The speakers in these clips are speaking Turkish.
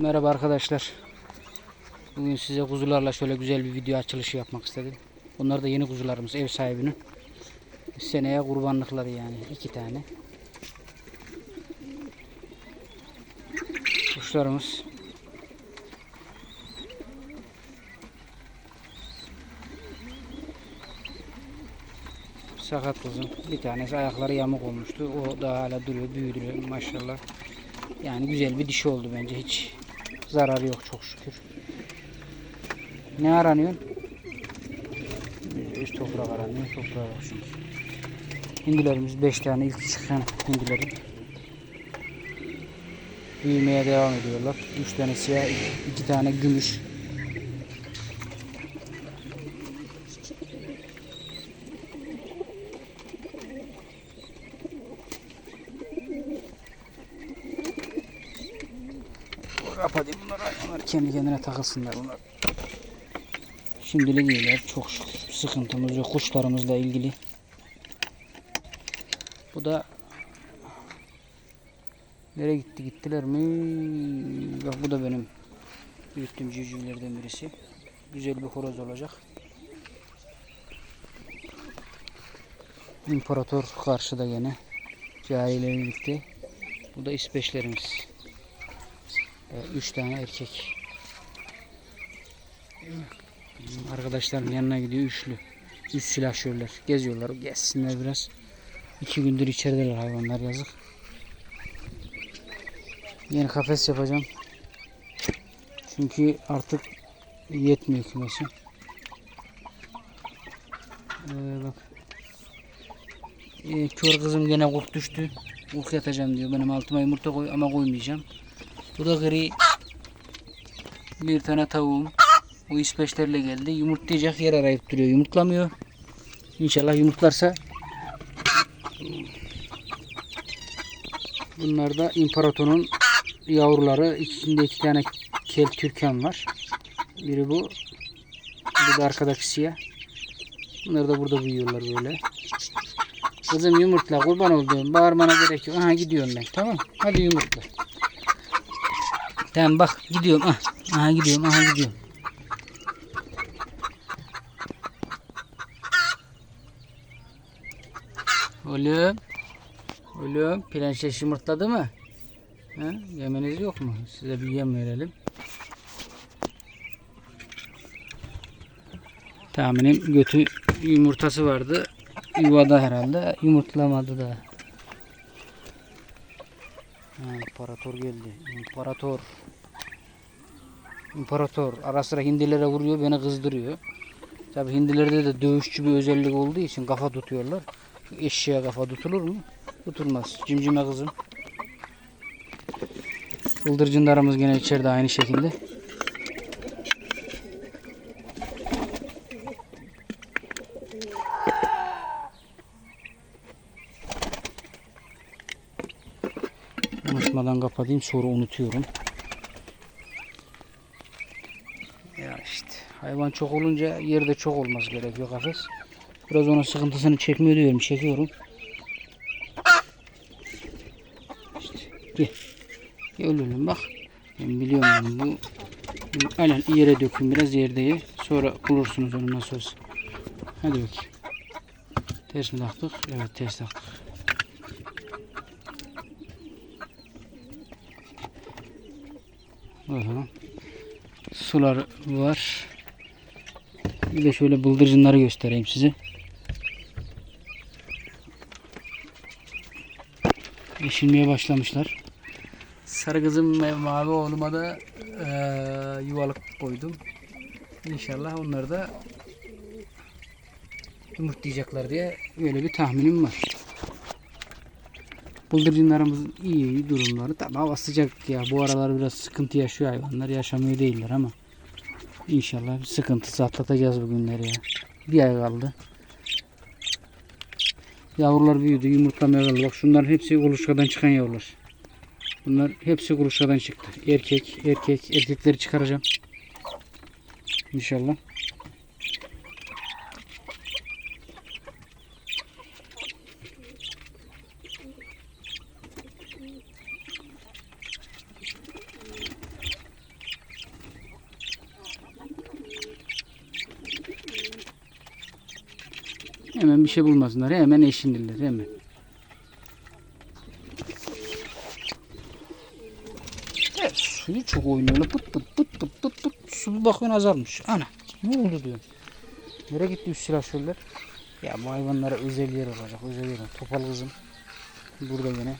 Merhaba arkadaşlar. Bugün size kuzularla şöyle güzel bir video açılışı yapmak istedim. Bunlar da yeni kuzularımız ev sahibinin. Seneye kurbanlıkları yani iki tane. Kuşlarımız. Sakat kızım. Bir tanesi ayakları yamuk olmuştu. O da hala duruyor, büyüdü maşallah. Yani güzel bir dişi oldu bence. Hiç zararı yok çok şükür. Ne aranıyor? Üst toprak aranıyor. Bak şimdi. Hindilerimiz 5 tane ilk çıkan hindilerin. Büyümeye devam ediyorlar. 3 tane siyah, 2 tane gümüş. Kapatayım bunları. Onlar kendi kendine takılsınlar bunlar. Şimdilik iyiler. Çok şükür. Sıkıntımız yok. Kuşlarımızla ilgili. Bu da Nereye gitti? Gittiler mi? Bak bu da benim büyüttüğüm civcivlerden birisi. Güzel bir horoz olacak. İmparator karşıda gene. Cahile birlikte. Bu da ispeçlerimiz. Ee, Üç tane erkek. Arkadaşlarım yanına gidiyor üçlü. Üç silahşörler. Geziyorlar. Gezsinler biraz. İki gündür içerideler hayvanlar yazık. Yeni kafes yapacağım. Çünkü artık yetmiyor kümesi. Ee, bak. Ee, kör kızım gene kurt düştü. Kurt yatacağım diyor. Benim altıma yumurta koy ama koymayacağım. Bu da gri. Bir tane tavuğum. Bu ispeçlerle geldi. Yumurtlayacak yer arayıp duruyor. Yumurtlamıyor. İnşallah yumurtlarsa Bunlar da imparatorun yavruları. İçinde iki tane kel türkan var. Biri bu. Bir de arkadaki siyah. Bunlar da burada büyüyorlar böyle. Kızım yumurtla kurban olduğum. Bağırmana gerek yok. Aha gidiyorum ben. Tamam. Hadi yumurtla. Tamam bak gidiyorum. Ah. Aha gidiyorum. Aha gidiyorum. Oğlum. Oğlum prenses yumurtladı mı? Ha? Yemeniz yok mu? Size bir yem verelim. Tahminim götü yumurtası vardı. Yuvada herhalde. Yumurtlamadı da. Ha, imparator geldi. İmparator. İmparator. Ara sıra hindilere vuruyor. Beni kızdırıyor. Tabi hindilerde de dövüşçü bir özellik olduğu için kafa tutuyorlar. Eşeğe kafa tutulur mu? Tutulmaz. Cimcime kızım. Bıldırcınlarımız gene içeride aynı şekilde. Unutmadan kapatayım sonra unutuyorum. Ya işte hayvan çok olunca yerde çok olmaz gerekiyor kafes. Biraz onun sıkıntısını çekmiyor diyorum. Çekiyorum. İşte gel. Gel bak. Ben biliyorum bu- aynen yere dökün biraz yerde ye. Sonra bulursunuz onu nasıl olsa. Hadi bakayım. Ters mi taktık? Evet ters taktık. Bakalım. Sular var. Bir de şöyle bıldırcınları göstereyim size. Yeşilmeye başlamışlar. Sarı kızım ve mavi oğluma da eee, yuvalık koydum. İnşallah onlar da yumurtlayacaklar diye böyle bir tahminim var. Bıldırcınlarımız iyi, durumları. Tabi hava sıcak ya. Bu aralar biraz sıkıntı yaşıyor hayvanlar. Yaşamıyor değiller ama İnşallah sıkıntısı atlatacağız bu günleri ya. Bir ay kaldı. Yavrular büyüdü, yumurtlamaya kaldı. Bak şunların hepsi kuluçkadan çıkan yavrular. Bunlar hepsi kuluçkadan çıktı. Erkek, erkek, erkekleri çıkaracağım. İnşallah. Hemen bir şey bulmasınlar. Hemen eşindirler. Hemen. Evet, suyu çok oynuyorlar. Pıt pıt pıt pıt pıt pıt. Su bakıyorsun azalmış. Ana. Ne oldu diyor. Nereye gitti üst silahşörler? Ya bu hayvanlara özel yer olacak. Özel yer. Topal kızım. Burada yine.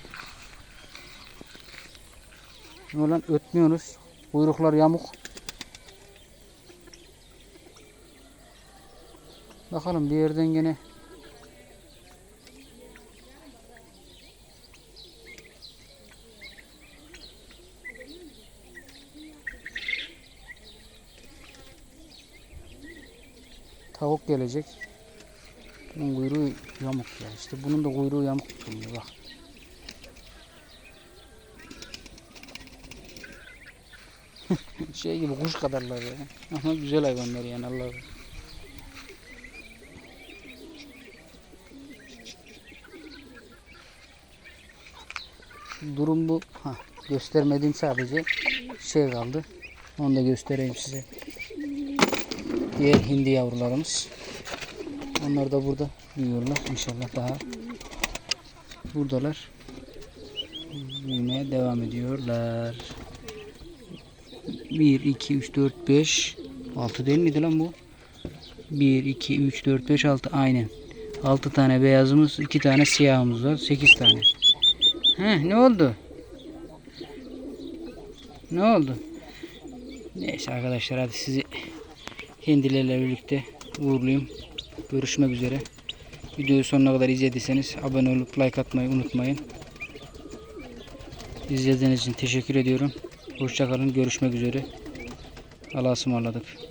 Ne olan ötmüyoruz. Kuyruklar yamuk. Bakalım bir yerden gene tavuk gelecek. Bunun kuyruğu yamuk ya. İşte bunun da kuyruğu yamuk tutuluyor bak. şey gibi kuş kadarlar ya. Ama güzel hayvanlar yani Allah'ım. Durum bu. Ha, göstermediğim sadece şey kaldı. Onu da göstereyim size. Diğer hindi yavrularımız. Onlar da burada büyüyorlar. İnşallah daha buradalar. Büyümeye devam ediyorlar. 1, 2, 3, 4, 5 6 değil miydi lan bu? 1, 2, 3, 4, 5, 6 aynen. 6 tane beyazımız, 2 tane siyahımız var. 8 tane. He, ne oldu? Ne oldu? Neyse arkadaşlar hadi sizi hindilerle birlikte uğurlayayım. Görüşmek üzere. Videoyu sonuna kadar izlediyseniz abone olup like atmayı unutmayın. İzlediğiniz için teşekkür ediyorum. Hoşçakalın. Görüşmek üzere. Allah'a ısmarladık.